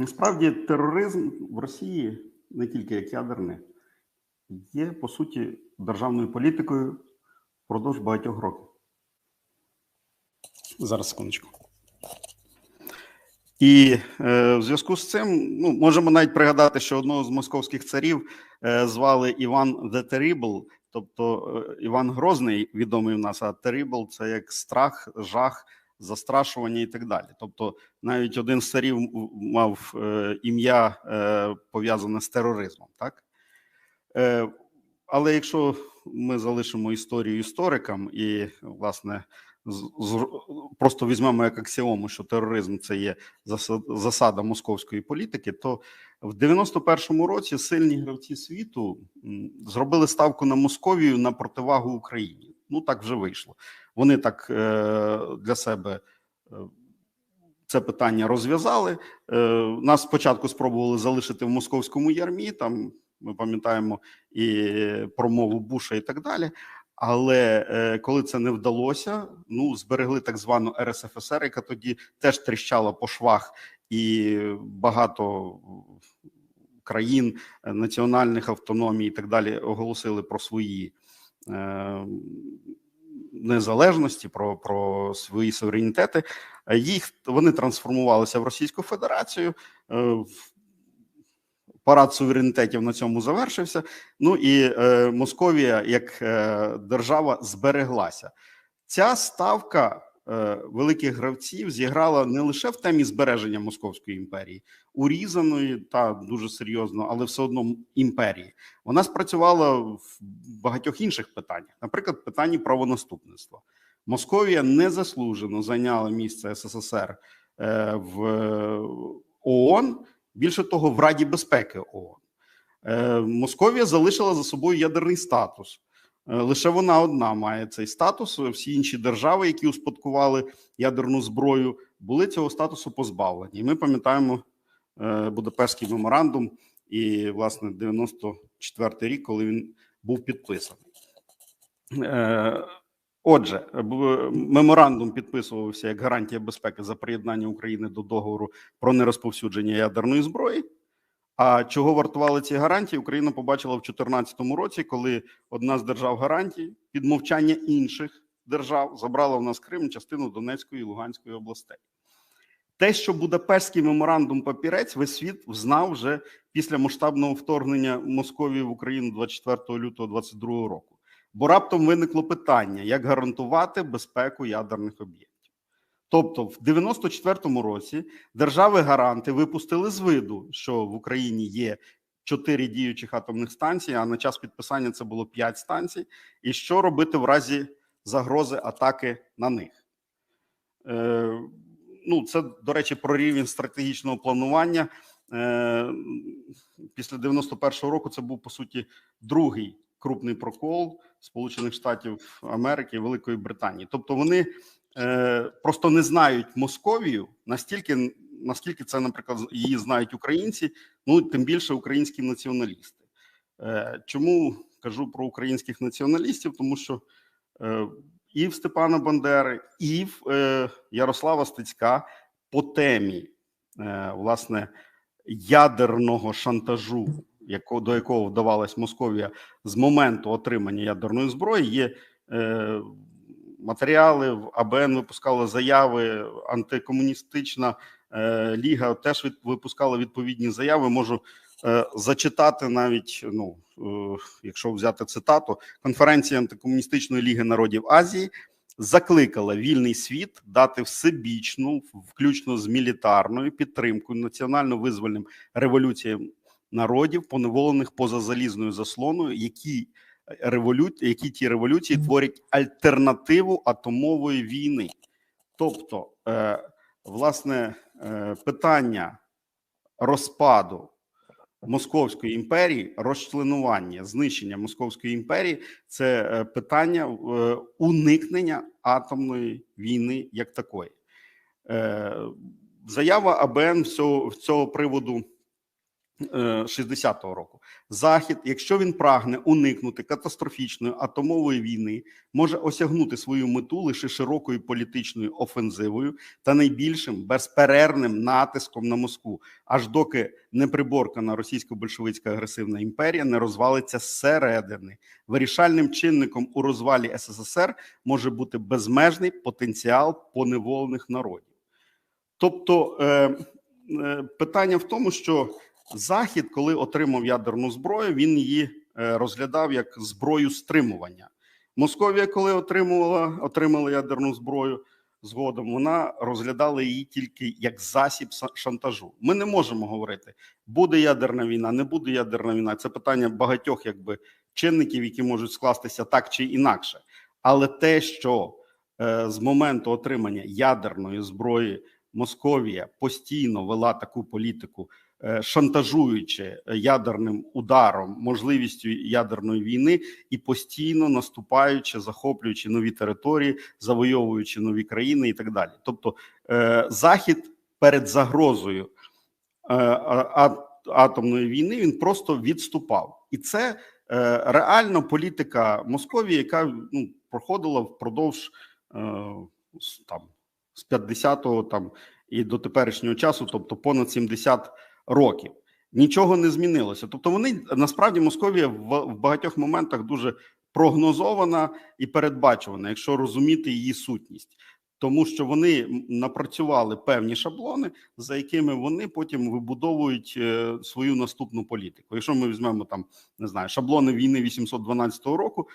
Насправді тероризм в Росії не тільки як ядерний, є по суті державною політикою впродовж багатьох років. Зараз секундочку. І е, в зв'язку з цим ну, можемо навіть пригадати, що одного з московських царів е, звали Іван the Terrible, тобто е, Іван Грозний, відомий в нас, а Terrible – це як страх, жах, застрашування і так далі. Тобто, навіть один з царів мав е, ім'я е, пов'язане з тероризмом, так? Е, але якщо ми залишимо історію історикам і, власне, з- просто візьмемо як аксіому, що тероризм це є заса- засада московської політики, то в 91-му році сильні гравці світу зробили ставку на Московію на противагу Україні. Ну так вже вийшло. Вони так е, для себе е, це питання розв'язали. Е, нас спочатку спробували залишити в московському ярмі. Там ми пам'ятаємо і промову Буша, і так далі. Але коли це не вдалося, ну зберегли так звану РСФСР, яка тоді теж тріщала по швах, і багато країн національних автономій і так далі оголосили про свої незалежності, про, про свої суверенітети. Е, Їх вони трансформувалися в Російську Федерацію. е, Парад суверенітетів на цьому завершився. Ну і е, Московія як е, держава збереглася. Ця ставка е, великих гравців зіграла не лише в темі збереження Московської імперії, урізаної та дуже серйозно, але все одно імперії. Вона спрацювала в багатьох інших питаннях, наприклад, питанні правонаступництва. Московія незаслужено зайняла місце СССР е, в ООН, більше того, в Раді безпеки ООН. Е, Московія залишила за собою ядерний статус. Е, Лише вона одна має цей статус. Всі інші держави, які успадкували ядерну зброю, були цього статусу позбавлені. І ми пам'ятаємо е, Будапештський меморандум і, власне, 94-й рік, коли він був підписаний. Е, Отже, меморандум підписувався як гарантія безпеки за приєднання України до договору про нерозповсюдження ядерної зброї. А чого вартували ці гарантії? Україна побачила в 2014 році, коли одна з держав гарантій під мовчання інших держав забрала в нас Крим, частину Донецької і Луганської областей. Те, що Будапештський меморандум папірець, весь світ знав вже після масштабного вторгнення Московії в Україну 24 лютого 2022 року. Бо раптом виникло питання, як гарантувати безпеку ядерних об'єктів. Тобто, в 94-му році держави-гаранти випустили з виду, що в Україні є чотири діючих атомних станції, а на час підписання це було п'ять станцій. І що робити в разі загрози атаки на них? Е, ну, це, до речі, про рівень стратегічного планування. Е, після 91-го року це був по суті другий крупний прокол Сполучених Штатів Америки і Великої Британії. Тобто вони е, просто не знають Московію настільки, наскільки це, наприклад, її знають українці, ну тим більше українські націоналісти. Е, чому кажу про українських націоналістів? Тому що е, і в Степана Бандери, і в Ярослава Стецька по темі власне ядерного шантажу, яко, до якого вдавалась Московія з моменту отримання ядерної зброї, є е, матеріали в АБН випускали заяви, антикомуністична е, ліга теж від, випускала відповідні заяви. Можу е, зачитати навіть, ну е, якщо взяти цитату, конференція антикомуністичної ліги народів Азії закликала вільний світ дати всебічну, включно з мілітарною підтримкою національно-визвольним революціям народів, поневолених поза залізною заслоною, які револю... які ті революції творять альтернативу атомової війни. Тобто, е, власне, е, питання розпаду Московської імперії, розчленування, знищення Московської імперії це е, питання е, уникнення атомної війни як такої. Е, Заява АБН цього, з цього приводу 60-го року. Захід, якщо він прагне уникнути катастрофічної атомової війни, може осягнути свою мету лише широкою політичною офензивою та найбільшим безперервним натиском на Москву, аж доки неприборкана російсько-большевицька агресивна імперія не розвалиться зсередини. Вирішальним чинником у розвалі СССР може бути безмежний потенціал поневолених народів. Тобто е, е, питання в тому, що Захід, коли отримав ядерну зброю, він її е, розглядав як зброю стримування. Московія, коли отримувала отримала ядерну зброю згодом, вона розглядала її тільки як засіб шантажу. Ми не можемо говорити, буде ядерна війна, не буде ядерна війна. Це питання багатьох якби чинників, які можуть скластися так чи інакше. Але те, що е, з моменту отримання ядерної зброї Московія постійно вела таку політику, шантажуючи ядерним ударом можливістю ядерної війни і постійно наступаючи, захоплюючи нові території, завойовуючи нові країни і так далі. Тобто, е, захід перед загрозою е, атомної війни він просто відступав, і це е, реально політика Московії, яка ну проходила впродовж е, там з 50-го там і до теперішнього часу, тобто понад 70 років. Нічого не змінилося. Тобто, вони насправді Московія в, в багатьох моментах дуже прогнозована і передбачувана, якщо розуміти її сутність, тому що вони напрацювали певні шаблони, за якими вони потім вибудовують е, свою наступну політику. Якщо ми візьмемо там не знаю шаблони війни 812 року,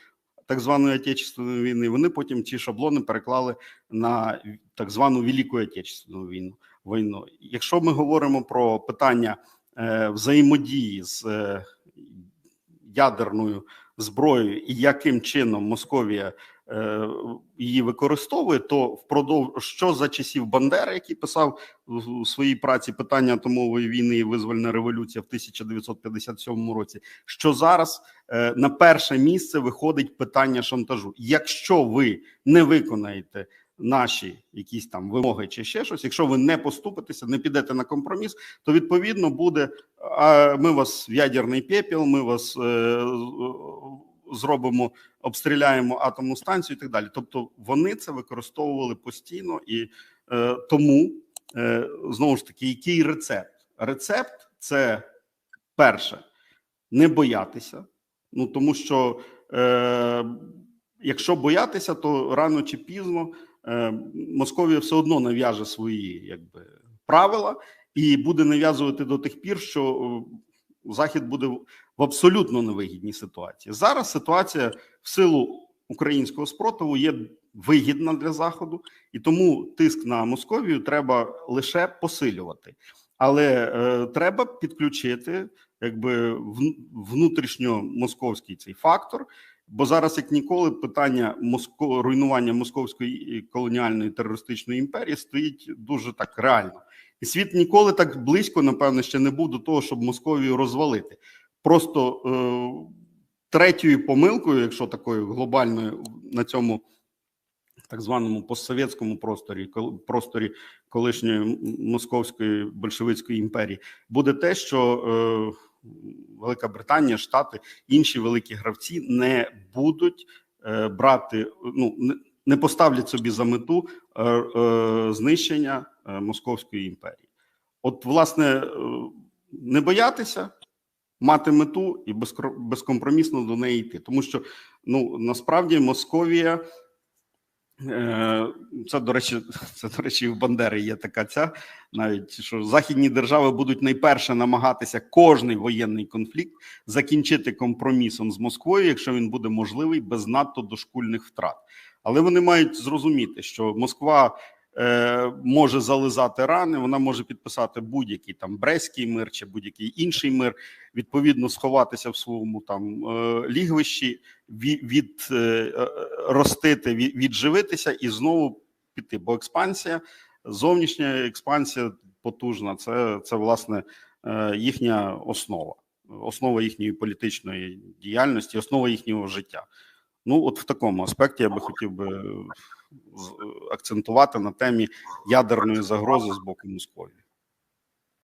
так званої Отечественної війни, вони потім ці шаблони переклали на так звану Велику Отечественну війну. війну. Якщо ми говоримо про питання е, взаємодії з е, ядерною зброєю і яким чином Московія її використовує, то впродовж що за часів Бандери, який писав у своїй праці питання атомової війни і визвольна революція в 1957 році, що зараз е, на перше місце виходить питання шантажу. Якщо ви не виконаєте наші якісь там вимоги чи ще щось, якщо ви не поступитеся, не підете на компроміс, то відповідно буде а ми вас в ядерний пепел, ми вас е, зробимо, обстріляємо атомну станцію і так далі. Тобто вони це використовували постійно і е, тому е, знову ж таки, який рецепт? Рецепт це перше не боятися. Ну тому що е, якщо боятися, то рано чи пізно е, Московія все одно нав'яже свої якби правила і буде нав'язувати до тих пір, що Захід буде в абсолютно невигідній ситуації. Зараз ситуація в силу українського спротиву є вигідна для заходу, і тому тиск на Московію треба лише посилювати, але е, треба підключити якби внутрішньо московський цей фактор. Бо зараз, як ніколи, питання моско... руйнування московської колоніальної терористичної імперії стоїть дуже так реально. І світ ніколи так близько, напевно, ще не був до того, щоб Московію розвалити. Просто е, третьою помилкою, якщо такою глобальною на цьому так званому постсовєтському просторі, просторі колишньої московської большевицької імперії, буде те, що е, Велика Британія, Штати, інші великі гравці не будуть е, брати, ну не, поставлять собі за мету е, е, знищення е, Московської імперії. От, власне, е, не боятися, мати мету і безкомпромісно до неї йти. Тому що ну насправді Московія. е, Це до речі, це до речі, в Бандери є така ця навіть що західні держави будуть найперше намагатися кожний воєнний конфлікт закінчити компромісом з Москвою, якщо він буде можливий без надто дошкульних втрат. Але вони мають зрозуміти, що Москва е, може зализати рани, вона може підписати будь-який там Брестський мир чи будь-який інший мир, відповідно сховатися в своєму там е, лігвищі, від, від е, е, ростити, від, відживитися і знову піти. Бо експансія, зовнішня експансія потужна. Це, це власне е, їхня основа, основа їхньої політичної діяльності, основа їхнього життя. Ну, от в такому аспекті я би хотів би з- акцентувати на темі ядерної загрози з боку Московії.